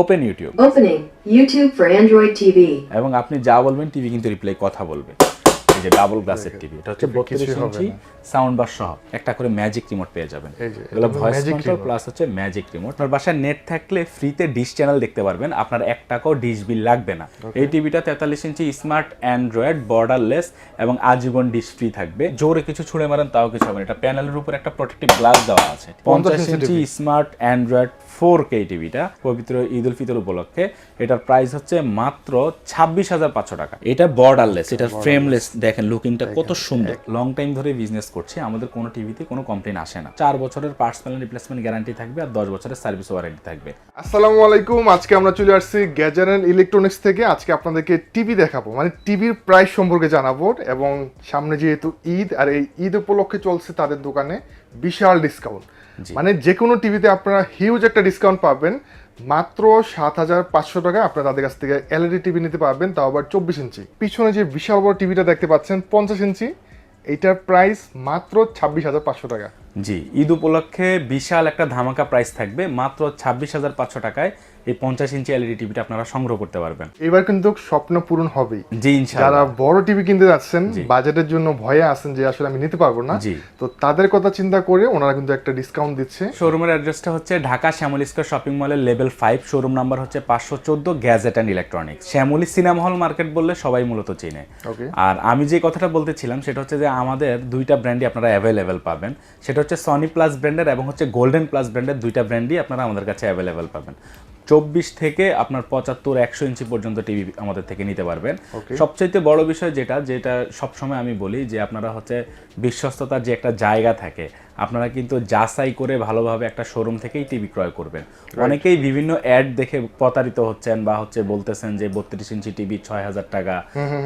Open YouTube Opening YouTube for Android TV. এবং আপনি যা বলবেন টিভি কিন্তু রিপ্লাই কথা বলবে। এই যে ডাবল গ্লাসের টিভি এটা হচ্ছে বত্রিশ ইঞ্চি সাউন্ড বার সহ। একটা করে ম্যাজিক রিমোট পেয়ে যাবেন। এই যে, এগুলো ভয়েস কন্ট্রোল প্লাস হচ্ছে ম্যাজিক রিমোট আপনার বাসায় নেট থাকলে ফ্রিতে ডিশ চ্যানেল দেখতে পারবেন। আপনার এক টাকাও ডিশ বিল লাগবে না। এই টিভিটা তেতাল্লিশ ইঞ্চি স্মার্ট অ্যান্ড্রয়েড বর্ডারলেস এবং আজীবন ডিশ ফ্রি থাকবে। জোরে কিছু ছুঁড়ে মারেন তাও কিছু হবে না। এটা প্যানেলের উপর একটা প্রোটেক্টিভ গ্লাস দেওয়া আছে। পঞ্চাশ inch inch smart android four K টিভিটা পবিত্র ঈদ উল ফিতর উপলক্ষে। এটার প্রাইস হচ্ছে মাত্র ছাব্বিশ হাজার পাঁচশো টাকা। এটা বর্ডারলেস এটা ফ্রেমলেস দেখেন লুকিংটা কত সুন্দর। লং টাইম ধরে বিজনেস করছি আমাদের কোনো টিভিতে কোনো কমপ্লেন আসে না। চার বছরের পার্টস প্যানেল রিপ্লেসমেন্ট গ্যারান্টি থাকবে আর দশ বছরের সার্ভিস ওয়ারেন্টি থাকবে। আসসালামু আলাইকুম আজকে আমরা চলে আসছি গ্যাজার অ্যান্ড ইলেকট্রনিক্স থেকে। আজকে আপনাদেরকে টিভি দেখাবো মানে টিভির প্রাইস সম্পর্কে জানাব। এবং সামনে যেহেতু ঈদ আর এই ঈদ উপলক্ষে চলছে তাদের দোকানে বিশাল ডিসকাউন্ট মানে যে কোনো টিভিতে আপনারা হিউজ একটা ডিসকাউন্ট পাবেন। মাত্র সাত হাজার পাঁচশো টাকায় আপনারা তাদের কাছ থেকে এলইডি টিভি নিতে পারবেন তাও আবার চব্বিশ ইঞ্চি। পিছনে যে বিশাল বড় টিভিটা দেখতে পাচ্ছেন পঞ্চাশ ইঞ্চি এইটার প্রাইস মাত্র ছাব্বিশ হাজার পাঁচশো টাকা। জি ঈদ উপলক্ষে বিশাল একটা ধামাকা প্রাইস থাকবে মাত্র ছাব্বিশ হাজার পাঁচশো টাকায় এই পঞ্চাশ ইঞ্চি এলইডি টিভিটা আপনারা সংগ্রহ করতে পারবেন। এবার কিন্তু স্বপ্ন পূরণ হবেই। জি যারা বড় টিভি কিনতে যাচ্ছেন বাজেটের জন্য ভয়ে আছেন যে আসলে আমি নিতে পারব না। তো তাদের কথা চিন্তা করে ওনারা কিন্তু একটা ডিসকাউন্ট দিচ্ছে। শোরুমের অ্যাড্রেসটা হচ্ছে ঢাকা শ্যামলী স্কোয়ার শপিং মলের লেভেল ফাইভ শোরুম নাম্বার হচ্ছে পাঁচশো চোদ্দ gadget and electronics Shyamoli cinema hall market বললে সবাই মূলত চেনে। আর আমি যে কথাটা বলতেছিলাম সেটা হচ্ছে যে আমাদের দুইটা ব্র্যান্ডই আপনারা অ্যাভেলেবেল পাবেন। সেটা হচ্ছে সনি প্লাস ব্র্যান্ডের এবং হচ্ছে গোল্ডেন প্লাস ব্র্যান্ডের দুইটা ব্র্যান্ডই আপনারা আমাদের কাছে অ্যাভেলেবেল পাবেন। চব্বিশ থেকে আপনার পঁচাত্তর একশো ইঞ্চি পর্যন্ত টিভি আমাদের থেকে নিতে পারবেন। সবচাইতে বড় বিষয় যেটা যেটা সবসময় আমি বলি যে আপনারা হচ্ছে বিশ্বস্ততার যে একটা জায়গা থাকে আপনারা কিন্তু যাচাই করে ভালোভাবে একটা শোরুম থেকেই টিভি ক্রয় করবেন। অনেকেই বিভিন্ন অ্যাড দেখে প্রতারিত হচ্ছেন বা হচ্ছে বলতেছেন যে বত্রিশ ইঞ্চি টিভি ছয় হাজার টাকা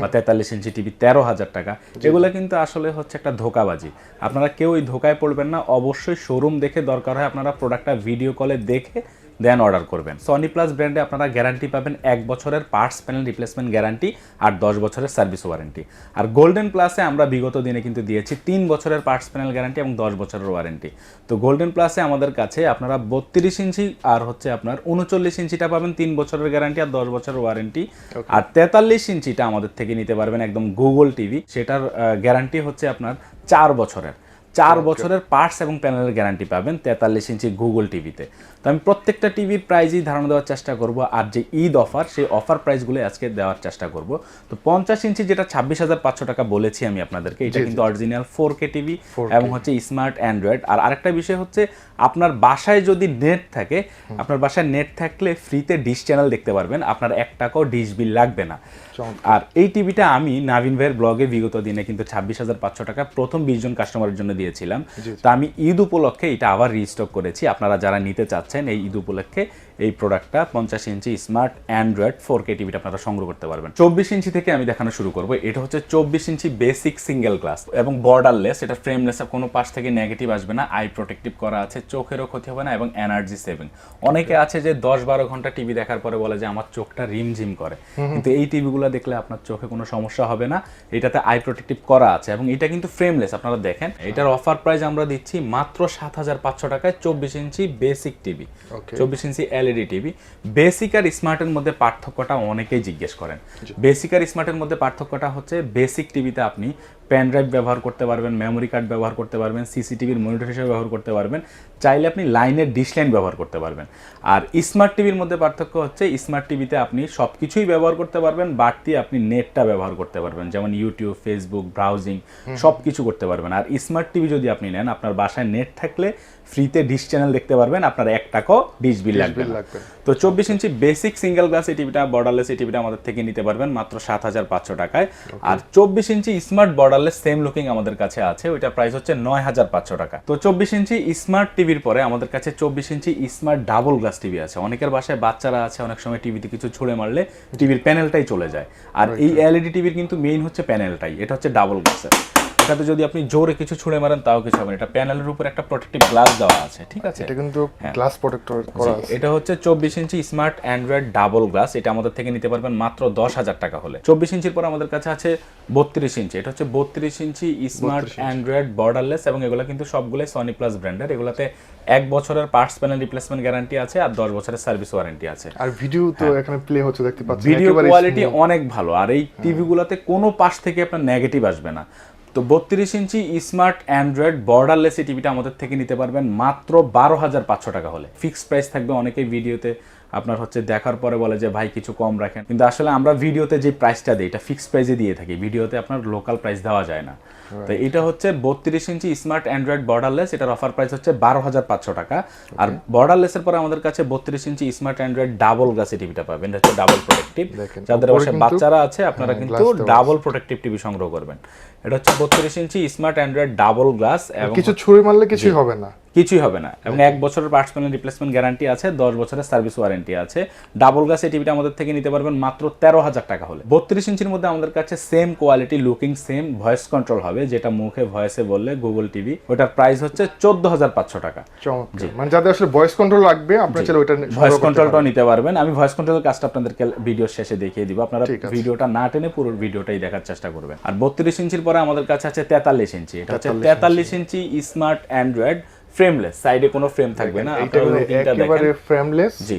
বা তেতাল্লিশ ইঞ্চি টিভি তেরো হাজার টাকা। এগুলো কিন্তু আসলে হচ্ছে একটা ধোকাবাজি। আপনারা কেউ ওই ধোকায় পড়বেন না। অবশ্যই শোরুম দেখে দরকার হয় আপনারা প্রোডাক্টটা ভিডিও কলে দেখে দেন অর্ডার করবেন। সনি প্লাস ব্র্যান্ডে আপনারা গ্যারান্টি পাবেন এক বছরের পার্টস প্যানেল রিপ্লেসমেন্ট গ্যারান্টি আর দশ বছরের সার্ভিস ওয়ারেন্টি আর গোল্ডেন প্লাসে আমরা বিগত দিনে কিন্তু দিয়েছি তিন বছরের পার্টস প্যানেল গ্যারান্টি এবং দশ বছরের ওয়ারেন্টি তো গোল্ডেন প্লাসে আমাদের কাছে আপনারা বত্রিশ ইঞ্চি আর হচ্ছে আপনার উনচল্লিশ ইঞ্চিটা পাবেন তিন বছরের গ্যারান্টি আর দশ বছরের ওয়ারেন্টি আর তেতাল্লিশ ইঞ্চিটা আমাদের থেকে নিতে পারবেন একদম গুগল টিভি সেটার গ্যারান্টি হচ্ছে আপনার চার বছরের। চার বছরের পার্টস এবং প্যানেলের গ্যারান্টি পাবেন তেতাল্লিশ ইঞ্চি গুগল টিভিতে তো আমি প্রত্যেকটা টিভির প্রাইজই ধারণা দেওয়ার চেষ্টা করব আর যে ঈদ অফার সেই অফার প্রাইসগুলো আজকে দেওয়ার চেষ্টা করব। তো পঞ্চাশ ইঞ্চি যেটা ছাব্বিশ হাজার পাঁচশো টাকা বলেছি আমি আপনাদেরকে এটা কিন্তু অরিজিনাল ফোর কে টিভি এবং হচ্ছে স্মার্ট অ্যান্ড্রয়েড আর আরেকটা বিষয় হচ্ছে আপনার বাসায় যদি নেট থাকে আপনার বাসায় নেট থাকলে ফ্রিতে ডিশ চ্যানেল দেখতে পারবেন আপনার এক টাকাও ডিশ বিল লাগবে না। আর এই টিভিটা আমি নাভিন ভাইয়ের ব্লগে বিগত দিনে কিন্তু ছাব্বিশ হাজার পাঁচশো টাকা প্রথম বিশ জন কাস্টমারের জন্য দিয়েছিলাম। তো আমি ঈদ উপলক্ষে এটা আবার রিস্টক করেছি। আপনারা যারা নিতে চাচ্ছেন এই ঈদ উপলক্ষে এই প্রোডাক্টটা পঞ্চাশ inch smart android four K টিভিটা আপনারা সংগ্রহ করতে পারবেন। চব্বিশ ইঞ্চি থেকে আমি দেখানো শুরু করব। এটা হচ্ছে চব্বিশ ইঞ্চি বেসিক সিঙ্গেল গ্লাস এবং বর্ডারলেস এটা ফ্রেমলেস কোনো পাশ থেকে নেগেটিভ আসবে না। আই প্রোটেক্টিভ করা আছে চোখেরও ক্ষতি হবে না এবং এনার্জি সেভিং অনেকে আছে যে দশ বারো ঘণ্টা টিভি দেখার পরে বলে যে আমার চোখটা রিমঝিম করে। কিন্তু এই টিভিগুলো দেখলে আপনার চোখে কোনো সমস্যা হবে না। এটাতে আই প্রোটেক্টিভ করা আছে এবং এটা কিন্তু ফ্রেমলেস আপনারা দেখেন। এটার অফার প্রাইস আমরা দিচ্ছি মাত্র সাত হাজার পাঁচশো টাকায় চব্বিশ ইঞ্চি বেসিক টিভি Okay. চব্বিশ ইঞ্চি এলইডি টিভি। বেসিক আর স্মার্টের মধ্যে পার্থক্যটা অনেকেই জিজ্ঞেস করেন। বেসিক আর স্মার্টের মধ্যে পার্থক্যটা হচ্ছে বেসিক টিভিতে আপনি পেন ড্রাইভ ব্যবহার করতে পারবেন মেমোরি কার্ড ব্যবহার করতে পারবেন সিসিটিভির মনিটর হিসেবে ব্যবহার করতে পারবেন চাইলে আপনি লাইনের ডিশ লাইন ব্যবহার করতে পারবেন। আর স্মার্ট টিভির মধ্যে পার্থক্য হচ্ছে স্মার্ট টিভিতে আপনি সব কিছুই ব্যবহার করতে পারবেন বাড়তি আপনি নেটটা ব্যবহার করতে পারবেন যেমন ইউটিউব ফেসবুক ব্রাউজিং সব কিছু করতে পারবেন। আর স্মার্ট টিভি যদি আপনি নেন আপনার বাসায় নেট থাকলে ফ্রিতে ডিশ চ্যানেল দেখতে পারবেন আপনার এক টাকাও ডিশ বিল লাগবে তো চব্বিশ ইঞ্চি বেসিক সিঙ্গেল গ্লাস এই টিভিটা বর্ডারলেস এই টিভিটা আমাদের থেকে নিতে পারবেন মাত্র সাত হাজার পাঁচশো টাকায়। আর চব্বিশ inch smart borderless same looking আমাদের কাছে আছে ওইটা প্রাইস হচ্ছে নয় হাজার পাঁচশো টাকা। তো চব্বিশ ইঞ্চি স্মার্ট টিভির পরে আমাদের কাছে চব্বিশ inch smart double glass TV আছে। অনেকের বাসায় বাচ্চারা আছে অনেক সময় টিভিতে কিছু ছুঁড়ে মারলে টিভির প্যানেলটাই চলে যায়। আর এই এলইডি টিভির কিন্তু মেইন হচ্ছে প্যানেলটাই এটা হচ্ছে ডাবল গ্লাসের এটাতে যদি আপনি জোরে কিছু ছুঁড়ে মারেন তাও কিছু হবে না। এটা প্যানেলের উপর একটা প্রোটেক্টিভ গ্লাস দেওয়া আছে ঠিক আছে? এটা কিন্তু হ্যাঁ। গ্লাস প্রোটেক্টর করা আছে। এটা হচ্ছে চব্বিশ inch smart android double glass এটা আমাদের থেকে নিতে পারবেন মাত্র দশ হাজার টাকা হলে। চব্বিশ ইঞ্চির পর আমাদের কাছে আছে বত্রিশ ইঞ্চি। এটা হচ্ছে বত্রিশ ইঞ্চি স্মার্ট অ্যান্ড্রয়েড বর্ডারলেস এবং এগুলো কিন্তু সবগুলোই সনি প্লাস ব্র্যান্ডের এগুলোতে এক বছরের পার্টস প্যানেল রিপ্লেসমেন্ট গ্যারান্টি আছে আর দশ বছরের সার্ভিস ওয়ারেন্টি আছে। আর ভিডিও তো এখানে প্লে হচ্ছে দেখতে পাচ্ছেন। ভিডিও কোয়ালিটি অনেক ভালো। আর এই টিভিগুলোতে কোনো পাশ থেকে আপনার নেগেটিভ আসবে না। তো বত্রিশ ইঞ্চি স্মার্ট অ্যান্ড্রয়েড বর্ডারলেস এই টিভিটা আমাদের থেকে নিতে পারবেন মাত্র বারো হাজার পাঁচশো টাকা হলে। ফিক্সড প্রাইস থাকবে অনেকেই ভিডিওতে আপনার হচ্ছে দেখার পরে বলে যে ভাই কিছু কম রাখেন। কিন্তু আসলে আমরা ভিডিওতে যে প্রাইসটা দিই এটা ফিক্সড প্রাইসে দিয়ে থাকি। ভিডিওতে আপনার লোকাল প্রাইস দেওয়া যায় না। তো এটা হচ্ছে বত্রিশ ইঞ্চি স্মার্ট অ্যান্ড্রয়েড বর্ডারলেস এটার অফার প্রাইস হচ্ছে বারো হাজার পাঁচশো টাকা। আর বর্ডারলেসের পরে আমাদের কাছে বত্রিশ inch smart android double glass টিভিটা পাবেন এটা হচ্ছে ডাবল প্রোটেক্টিভ যাদের অবশ্যই বাচ্চারা আছে আপনারা হ্যাঁ, কিন্তু ডাবল প্রোটেক্টিভ টিভি সংগ্রহ করবেন। এটা হচ্ছে বত্রিশ inch smart android double glass এবং কিছু ছুরি মারলে কিছুই হবে না। কিছুই হবে না। এবং এক বছরের পার্টস প্যানেল রিপ্লেসমেন্ট গ্যারান্টি আছে দশ বছরের সার্ভিস ওয়ারেন্টি আছে। ডাবল গ্লাস এই টিভিটা আমাদের থেকে নিতে পারবেন মাত্র তেরো হাজার টাকা হলে। বত্রিশ ইঞ্চির মধ্যে আমাদের কাছে same quality looking same voice control হবে যেটা মুখে ভয়েসে বললে গুগল টিভি ওটার প্রাইস হচ্ছে চোদ্দ হাজার পাঁচশো টাকা। মানে যাদের আসলে ভয়েস কন্ট্রোল লাগবে আপনারা চাইলে ওইটা ভয়েস কন্ট্রোলটাও নিতে পারবেন। আমি ভয়েস কন্ট্রোলের কাজটা আপনাদেরকে ভিডিও শেষে দেখিয়ে দিব। আপনারা ভিডিওটা না টেনে পুরো ভিডিওটাই দেখার চেষ্টা করবেন। আর বত্রিশ ইঞ্চির পরে আমাদের কাছে আছে তেতাল্লিশ ইঞ্চি। এটা হচ্ছে তেতাল্লিশ ইঞ্চি। স্মার্ট অ্যান্ড্রয়েড ফ্রেমলেস সাইডে কোনো ফ্রেম থাকবে না একেবারে ফ্রেমলেস জি।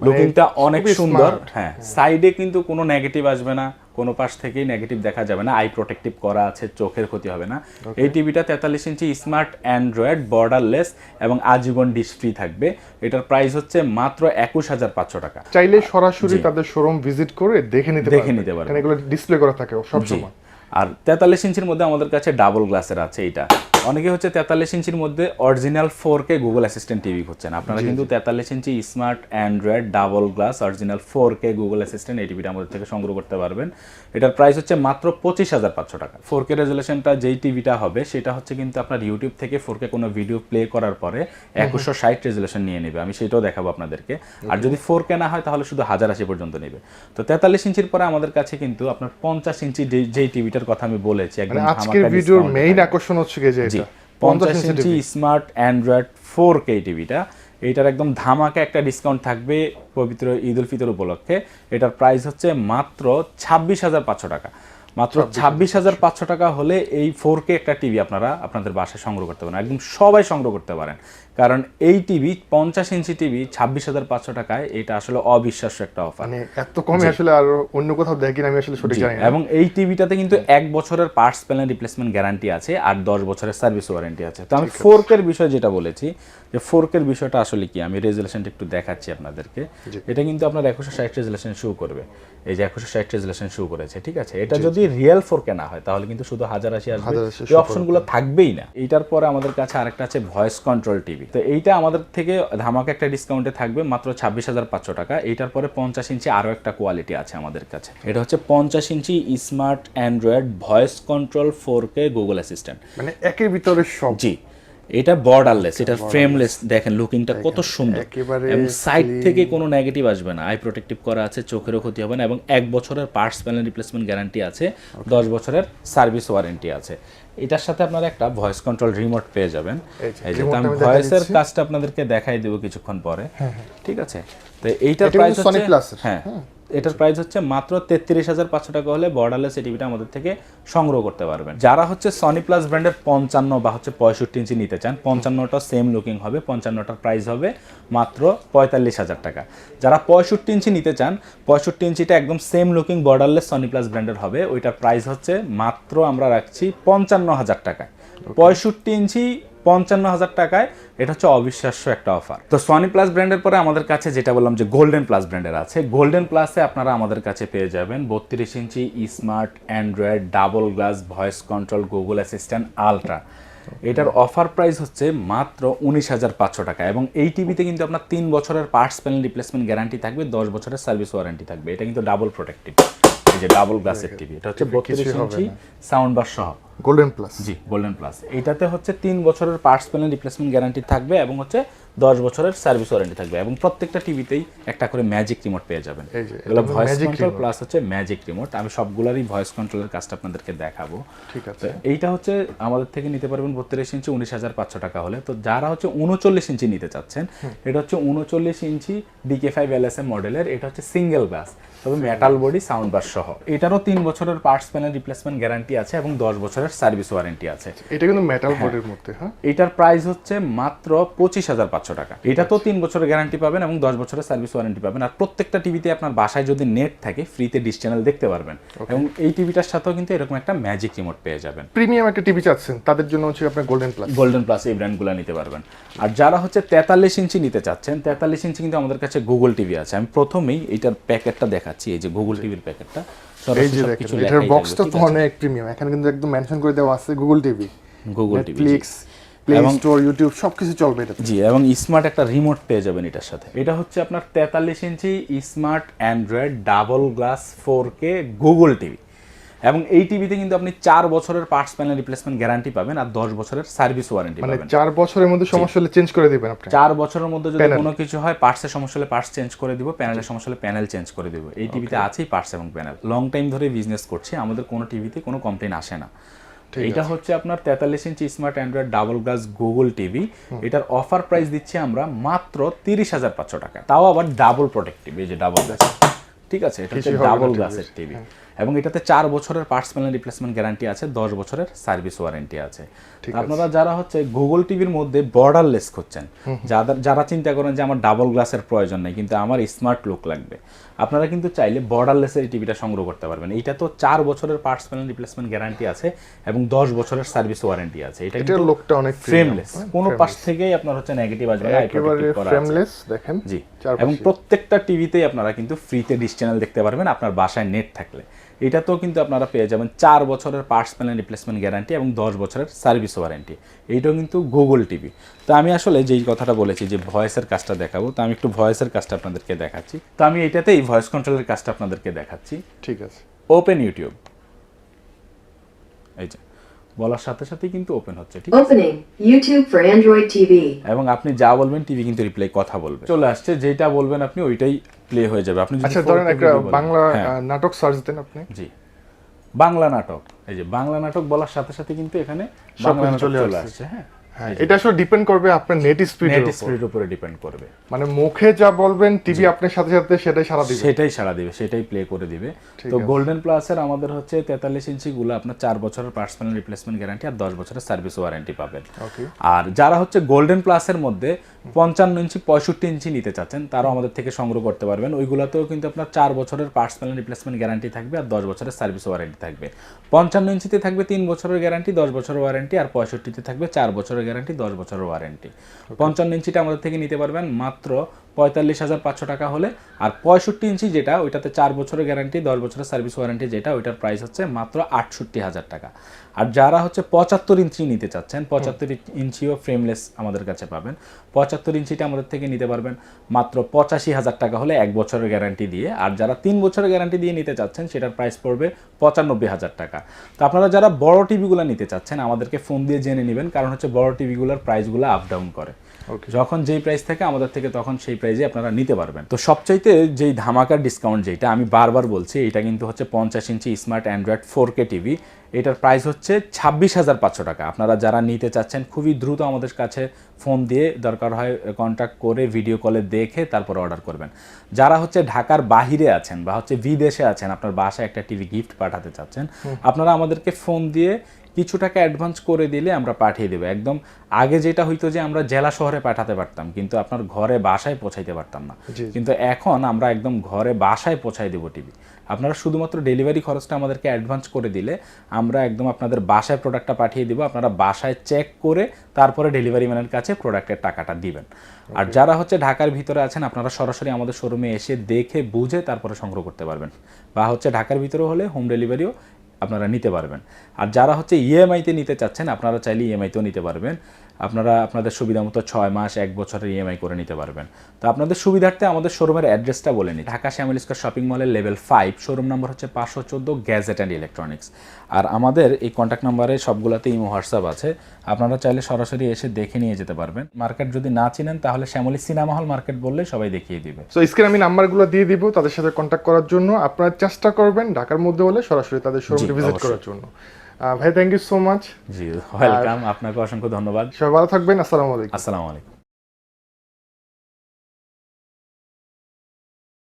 লুকিংটা অনেক সুন্দর হ্যাঁ সাইডে কিন্তু কোনো নেগেটিভ আসবে না কোনো পাশ থেকেই নেগেটিভ দেখা যাবে না আই প্রোটেক্টিভ করা আছে চোখের ক্ষতি হবে না। এই টিভিটা তেতাল্লিশ ইঞ্চি স্মার্ট অ্যান্ড্রয়েড বর্ডারলেস এবং আজীবন ফ্রি থাকবে। এটার প্রাইস হচ্ছে মাত্র একুশ হাজার পাঁচশো টাকা। চাইলে সরাসরি তাদের শোরুম ভিজিট করে দেখে নিতে দেখে নিতে। কারণ এগুলো ডিসপ্লে করা থাকে সব জি। সময়। আর তেতাল্লিশ ইঞ্চির মধ্যে আমাদের কাছে ডাবল গ্লাসের আছে এইটা। অনেকে হচ্ছে তেতাল্লিশ ইঞ্চির মধ্যে original four K Google assistant TV খুঁজছেন। আপনারা কিন্তু তেতাল্লিশ inch smart Android double glass original four K Google assistant এই টিভিটা আমাদের থেকে সংগ্রহ করতে পারবেন। এটার প্রাইস হচ্ছে মাত্র পঁচিশ হাজার পাঁচশো টাকা। ফোর কে রেজুলেশনটা যেই টিভিটা হবে সেটা হচ্ছে কিন্তু আপনার ইউটিউব থেকে ফোর কে কোনো ভিডিও প্লে করার পরে একুশশো ষাট রেজুলেশন নিয়ে নেবে। আমি সেটাও দেখাবো আপনাদেরকে। আর যদি ফোর কে না হয় তাহলে শুধু হাজার আশি পর্যন্ত নেবে। তো তেতাল্লিশ ইঞ্চির পরে আমাদের কাছে কিন্তু আপনার পঞ্চাশ ইঞ্চি যেই টিভিটার কথা আমি বলেছি একদম মানে আজকের ভিডিওর মেইন আকর্ষণ হচ্ছে যে এটা পঞ্চাশ inch smart Android four K টিভিটা এইটার একদম ধামাকা একটা ডিসকাউন্ট থাকবে পবিত্র ঈদ উল ফিতর উপলক্ষে। এটার প্রাইস হচ্ছে মাত্র ছাব্বিশ হাজার পাঁচশো টাকা। মাত্র ছাব্বিশ হাজার পাঁচশো টাকা হলে এই ফোর কে একটা টিভি আপনারা আপনাদের বাসায় সংগ্রহ করতে পারেন। একদম সবাই সংগ্রহ করতে পারেন। কারণ এই টিভি পঞ্চাশ ইঞ্চি টিভি ছাব্বিশ হাজার পাঁচশো টাকায় এটা আসলে অবিশ্বাস্য একটা অফার মানে এত কমে আসলে আর অন্য কোথাও দেখি আমি আসলে সঠিক জানি এবং এই টিভিটাতে কিন্তু এক বছরের পার্টস প্যানেল রিপ্লেসমেন্ট গ্যারান্টি আছে আর দশ বছরের সার্ভিস ওয়ারেন্টি আছে। তো আমি ফোর কের বিষয় যেটা বলেছি যে ফোর কের বিষয়টা আসলে কি? আমি রেজুলেশনটা একটু দেখাচ্ছি আপনাদেরকে। এটা কিন্তু আপনার একুশো ষাট রেজুলেশন শো করবে। এই যে একুশো ষাট রেজুলেশন শো করেছে ঠিক আছে? এটা যদি রিয়েল ফোর কে না হয় তাহলে কিন্তু শুধু হাজার আশি আসবে। এই অপশনগুলো থাকবেই না। এটার পরে আমাদের কাছে আরেকটা আছে ভয়েস কন্ট্রোল টিভি তো এইটা আমাদের থেকে ধামাকা একটা ডিসকাউন্টে থাকবে মাত্র ছাব্বিশ হাজার পাঁচশো টাকা। এইটার পরে পঞ্চাশ ইঞ্চি আরও একটা কোয়ালিটি আছে আমাদের কাছে। এটা হচ্ছে পঞ্চাশ inch smart Android voice control four K Google assistant মানে একের ভিতরে সব। জি। এটা বর্ডারলেস এটা ফ্রেমলেস দেখেন লুকিংটা কত সুন্দর। এবং সাইড থেকে কোনো নেগেটিভ আসবে না। আই প্রোটেক্টিভ করা আছে চোখেরও ক্ষতি হবে না এবং এক বছরের পার্টস প্যানেল রিপ্লেসমেন্ট গ্যারান্টি আছে দশ বছরের সার্ভিস ওয়ারেন্টি আছে। এটার সাথে আপনারা একটা ভয়েস কন্ট্রোল রিমোট পেয়ে যাবেন। এই যে, আমি ভয়েসের কাজটা আপনাদেরকে দেখাই দেবো কিছুক্ষণ পরে। ঠিক আছে? তো এইটার প্রাইস হচ্ছে হ্যাঁ। এটার প্রাইস হচ্ছে মাত্র তেত্রিশ হাজার পাঁচশো টাকা হলে বর্ডারলেস এই টিভিটা আমাদের থেকে সংগ্রহ করতে পারবেন। যারা হচ্ছে সনি প্লাস ব্র্যান্ডের পঞ্চান্ন বা হচ্ছে পঁয়ষট্টি ইঞ্চি নিতে চান পঞ্চান্নটা সেম লুকিং হবে পঞ্চান্নটার প্রাইস হবে মাত্র পঁয়তাল্লিশ হাজার টাকা। যারা পঁয়ষট্টি ইঞ্চি নিতে চান পঁয়ষট্টি ইঞ্চিটা একদম same looking borderless Sony plus ব্র্যান্ডের হবে ওইটার প্রাইস হচ্ছে মাত্র আমরা রাখছি পঞ্চান্ন হাজার টাকায় পঁয়ষট্টি ইঞ্চি পঞ্চান্ন হাজার টাকায় এটা হচ্ছে অবিশ্বাস্য একটা অফার তো সনি প্লাস ব্র্যান্ডের পরে আমাদের কাছে যেটা বললাম যে গোল্ডেন প্লাস ব্র্যান্ডের আছে গোল্ডেন প্লাসে আপনারা আমাদের কাছে পেয়ে যাবেন বত্রিশ inch smart Android double glass voice control Google assistant ultra এটার অফার প্রাইস হচ্ছে মাত্র উনিশ হাজার পাঁচশো টাকা এবং এই টিভিতে কিন্তু আপনার তিন বছরের পার্টস প্যানেল রিপ্লেসমেন্ট গ্যারান্টি থাকবে, দশ বছরের সার্ভিস ওয়ারেন্টি থাকবে। এটা কিন্তু ডাবল প্রোটেক্টিভ এই যে ডাবল গ্লাসের টিভি এটা হচ্ছে বত্রিশ ইঞ্চি সাউন্ড বার সহ। Golden plus G golden plus এইটাতে হচ্ছে তিন বছরের পার্টস প্যানেল রিপ্লেসমেন্ট গ্যারান্টি থাকবে এবং হচ্ছে দশ বছরের সার্ভিস ওয়ারেন্টি থাকবে এবং প্রত্যেকটা টিভিতেই একটা করে ম্যাজিক রিমোট পেয়ে যাবেন। এগুলো ভয়েস কন্ট্রোল প্লাস হচ্ছে ম্যাজিক রিমোট আমি সবগুলোরই ভয়েস কন্ট্রোলের কাজটা আপনাদেরকে দেখাবো। ঠিক আছে। এইটা হচ্ছে আমাদের থেকে নিতে পারবেন বত্রিশ ইঞ্চি উনিশ হাজার পাঁচশো টাকা হলে। তো যারা হচ্ছে উনচল্লিশ ইঞ্চি নিতে চাচ্ছেন এটা হচ্ছে উনচল্লিশ inch DK five L S M মডেলের এটা হচ্ছে সিঙ্গেল গ্লাস তবে মেটাল বডি সাউন্ড বার সহ। এটারও তিন বছরের পার্টস প্যানেল রিপ্লেসমেন্ট গ্যারান্টি আছে এবং দশ বছরের সার্ভিস ওয়ারেন্টি আছে। এটা কিন্তু মেটাল বডির মধ্যে হ্যাঁ? এটার প্রাইস হচ্ছে মাত্র পঁচিশ হাজার পাঁচশো টাকা। এটা তো তিন বছরের গ্যারান্টি পাবেন এবং দশ বছরের সার্ভিস ওয়ারেন্টি পাবেন। আর প্রত্যেকটা টিভিতে আপনার বাসায় যদি নেট থাকে ফ্রিতে ডিশ চ্যানেল দেখতে পারবেন। এবং এই টিভিটার সাথেও কিন্তু এরকম একটা ম্যাজিক রিমোট পেয়ে যাবেন। প্রিমিয়াম একটা টিভি চাচ্ছেন তাদের জন্য হচ্ছে আপনার গোল্ডেন প্লাস গোল্ডেন প্লাস এই ব্র্যান্ডগুলো নিতে পারবেন। আর যারা হচ্ছে তেতাল্লিশ ইঞ্চি নিতে চাচ্ছেন তেতাল্লিশ ইঞ্চি কিন্তু আমাদের কাছে গুগল টিভি আছে। আমি প্রথমেই এইটার প্যাকেটটা দেখাচ্ছি এই যে গুগল টিভির প্যাকেটটা। এই যে এটার বক্সটা তো অনেক প্রিমিয়াম এখানে কিন্তু একদম মেনশন করে দেওয়া আছে Google TV Google TV Netflix play store YouTube সবকিছু চলবে এটা জি এবং স্মার্ট একটা রিমোট পেয়ে যাবেন এটার সাথে। এটা হচ্ছে আপনার তেতাল্লিশ inch smart Android double glass four K Google TV এবং এই টিভিতে কিন্তু আপনি চার বছরের পার্টস প্যানেল রিপ্লেসমেন্ট গ্যারান্টি পাবেন আর দশ বছরের সার্ভিস ওয়ারেন্টি মানে পাবেন। চার বছরের মধ্যে সমস্যা হলে চেঞ্জ করে দিবেন আপনি। চার বছরের মধ্যে যদি কোনো কিছু হয় পার্টসের সমস্যা হলে পার্টস চেঞ্জ করে দিব প্যানেলের সমস্যা হলে প্যানেল চেঞ্জ করে দিব। এই টিভিতে আছেই পার্টস এবং প্যানেল লং টাইম ধরে বিজনেস করছি আমাদের কোনো টিভিতে কোনো কমপ্লেন আসে না। এটা হচ্ছে আপনার তেতাল্লিশ inch smart Android double glass Google TV এটার অফার প্রাইস দিচ্ছি আমরা মাত্র তিরিশ হাজার পাঁচশো টাকা। তাও আবার ডাবল প্রোটেক্টিভ এই যে ডাবল গ্লাস ঠিক আছে এটা হচ্ছে ডাবল গ্লাসের টিভি এবং এটাতে চার বছরের পার্টস প্যানেল রিপ্লেসমেন্ট গ্যারান্টি আছে দশ বছরের সার্ভিস ওয়ারেন্টি আছে। আপনারা যারা হচ্ছে গুগল টিভির মধ্যে বর্ডারলেস খুঁজছেন যাদের যারা চিন্তা করেন যে আমার ডাবল গ্লাসের প্রয়োজন নেই কিন্তু আমার স্মার্ট লুক লাগবে আপনারা কিন্তু চাইলে বর্ডারলেসের এই টিভিটা সংগ্রহ করতে পারবেন। এটা তো চার বছরের পার্টস প্যানেল রিপ্লেসমেন্ট গ্যারান্টি আছে এবং দশ বছরের সার্ভিস ওয়ারেন্টি আছে। এটা কিন্তু লোকটা অনেক ফ্রেমলেস কোনো পাশ থেকেই আপনার হচ্ছে নেগেটিভ আসবে না। ফ্রেমলেস দেখেন। জি। এবং প্রত্যেকটা টিভিতেই আপনারা কিন্তু ফ্রিতে ডিশ চ্যানেল দেখতে পারবেন আপনার বাসায় নেট থাকলে। এটাতেও কিন্তু আপনারা পেয়ে যাবেন চার বছরের পার্টস প্যানেল রিপ্লেসমেন্ট গ্যারান্টি এবং দশ বছরের সার্ভিস ওয়ারেন্টি এইটাও কিন্তু গুগল টিভি তো আমি আসলে যেই কথাটা বলেছি যে ভয়েসের কাজটা দেখাবো তো আমি একটু ভয়েসের কাজটা আপনাদেরকে দেখাচ্ছি। তো আমি এটাতেই ভয়েস কন্ট্রোলের কাজটা আপনাদেরকে দেখাচ্ছি। ঠিক আছে। ওপেন ইউটিউব এই যে। বলার সাথে সাথে কিন্তু ওপেন হচ্ছে ঠিক আছে? YouTube for Android TV. এবং আপনি যা বলবেন টিভি কিন্তু রিপ্লাই কথা বলবে। চলে আসছে যেটা বলবেন আপনি ওইটাই প্লে হয়ে যাবে। আপনি আচ্ছা ধরেন একটা বাংলা হ্যাঁ, নাটক সার্চ দেন আপনি। জি। বাংলা নাটক এই যে বাংলা নাটক বলার সাথে সাথে কিন্তু এখানে বাংলা নাটক চলে আসছে। হ্যাঁ। এটা আসলে ডিপেন্ড করবে আপনার নেট স্পিড নেট স্পিড উপরে। ডিপেন্ড করবে। মানে মুখে যা বলবেন টিভি আপনার সাথে সাথে সেটাই সারা দিবে। সেটাই সারা দিবে সেটাই প্লে করে দিবে। তো গোল্ডেন প্লাসের আমাদের হচ্ছে তেতাল্লিশ ইঞ্চি গুলো আপনার চার বছরের পার্সোনাল রিপ্লেসমেন্ট গ্যারান্টি আর দশ বছরের সার্ভিস ওয়ারেন্টি পাবেন। আর যারা হচ্ছে গোল্ডেন প্লাসের মধ্যে পঞ্চান্ন ইঞ্চি পঁয়ষট্টি ইঞ্চি নিতে চাচ্ছেন তারাও আমাদের থেকে সংগ্রহ করতে পারবেন। ওইগুলোতেও কিন্তু আপনার চার বছরের পার্সোনাল রিপ্লেসমেন্ট গ্যারান্টি থাকবে আর দশ বছরের সার্ভিস ওয়ারেন্টি থাকবে। পঞ্চান্ন ইঞ্চিতে থাকবে তিন বছরের গ্যারান্টি দশ বছরের ওয়ারেন্টি আর পঁয়ষট্টিতে থাকবে চার বছরের গ্যারান্টি দশ বছরের ওয়ারেন্টি পঞ্চান্ন ইঞ্চিটা আমাদের থেকে নিতে পারবেন মাত্র পঁয়তাল্লিশ হাজার পাঁচশো টাকা হলে, আর পঁয়ষট্টি ইঞ্চি যেটা, ওইটাতে চার বছরের গ্যারান্টি দশ বছরের সার্ভিস ওয়ারেন্টি যেটা, ওইটার প্রাইস হচ্ছে মাত্র আটষট্টি হাজার টাকা। আর যারা হচ্ছে পঁচাত্তর ইঞ্চি নিতে চাচ্ছেন, পঁচাত্তর ইঞ্চিও ফ্রেমলেস আমাদের কাছে পাবেন। পঁচাত্তর ইঞ্চিটা আমাদের থেকে নিতে পারবেন মাত্র পঁচাশি হাজার টাকা হলে এক বছরের গ্যারান্টি দিয়ে। আর যারা তিন বছরের গ্যারান্টি দিয়ে নিতে চাচ্ছেন, সেটার প্রাইস পড়বে পঁচানব্বই হাজার টাকা। তো আপনারা যারা বড় টিভিগুলো নিতে চাচ্ছেন, আমাদেরকে ফোন দিয়ে জেনে নেবেন, কারণ হচ্ছে বড় টিভিগুলোর প্রাইসগুলো আপ ডাউন করে। যখন যেই প্রাইস থাকে আমাদের থেকে তখন সেই প্রাইসে আপনারা নিতে পারবেন। তো সবচাইতে যেই ধামাকার ডিসকাউন্ট যেটা আমি বারবার বলছি এটা কিন্তু হচ্ছে পঞ্চাশ inch smart Android four K TV এটার প্রাইস হচ্ছে ছাব্বিশ হাজার পাঁচশো টাকা। আপনারা যারা নিতে চাচ্ছেন খুবই দ্রুত আমাদের কাছে ফোন দিয়ে দরকার হয় কন্ট্যাক্ট করে ভিডিও কলে দেখে তারপর অর্ডার করবেন। যারা হচ্ছে ঢাকার বাহিরে আছেন বা হচ্ছে বিদেশে আছেন আপনার বাসায় একটা টিভি গিফট পাঠাতে চাচ্ছেন আপনারা আমাদেরকে ফোন দিয়ে কিছু টাকা অ্যাডভান্স করে দিলে আমরা পাঠিয়ে দেবো। একদম আগে যেটা হইতো যে আমরা জেলা শহরে পাঠাতে পারতাম কিন্তু আপনার ঘরে বাসায় পৌঁছাইতে পারতাম না। কিন্তু এখন আমরা একদম ঘরে বাসায় পৌঁছাই দেবো টিভি আপনারা শুধুমাত্র ডেলিভারি খরচটা আমাদেরকে অ্যাডভান্স করে দিলে আমরা একদম আপনাদের বাসায় প্রোডাক্টটা পাঠিয়ে দিব আপনারা বাসায় চেক করে তারপরে ডেলিভারি ম্যানের কাছে প্রোডাক্টের টাকাটা দিবেন। আর যারা হচ্ছে ঢাকার ভিতরে আছেন আপনারা সরাসরি আমাদের শোরুমে এসে দেখে বুঝে তারপরে সংগ্রহ করতে পারবেন। বা হচ্ছে ঢাকার ভিতরে হলে হোম ডেলিভারিও আপনারা নিতে পারবেন। আর যারা হচ্ছে ইএমআইতে নিতে চাচ্ছেন আপনারা চাইলে ইএমআইতেও নিতে পারবেন। আপনারা আপনাদের সুবিধা মতো ছয় মাস এক বছরের ইএমআই করে নিতে পারবেন। তো আপনাদের সুবিধার্থে আমাদের শোরুমের অ্যাড্রেসটা বলে নিই। ঢাকা শ্যামল স্কোয়ার শপিং মলের লেভেল ফাইভ শোরুম নাম্বার হচ্ছে পাঁচশো চোদ্দ গ্যাজেট অ্যান্ড ইলেকট্রনিক্স আর আমাদের এই কন্ট্যাক্ট নাম্বারে সবগুলোতে ইমো হোয়াটসঅ্যাপ আছে। আপনারা চাইলে সরাসরি এসে দেখে নিয়ে যেতে পারবেন। মার্কেট যদি না চিনেন তাহলে শ্যামলী সিনেমা হল মার্কেট বললে সবাই দেখিয়ে দিবে। সো স্ক্রিনে আমি নাম্বারগুলো দিয়ে দিব তাদের সাথে কন্ট্যাক্ট করার জন্য। আপনারা চেষ্টা করবেন ঢাকার মধ্যে হলে সরাসরি তাদের শোরুমে ভিজিট করার জন্য। ভাই থ্যাংক ইউ সো মাচ জি ওয়েলকাম আপনাকে অসংখ্য ধন্যবাদ। সবাই ভালো থাকবেন। আসসালামু আলাইকুম। আসসালামু আলাইকুম।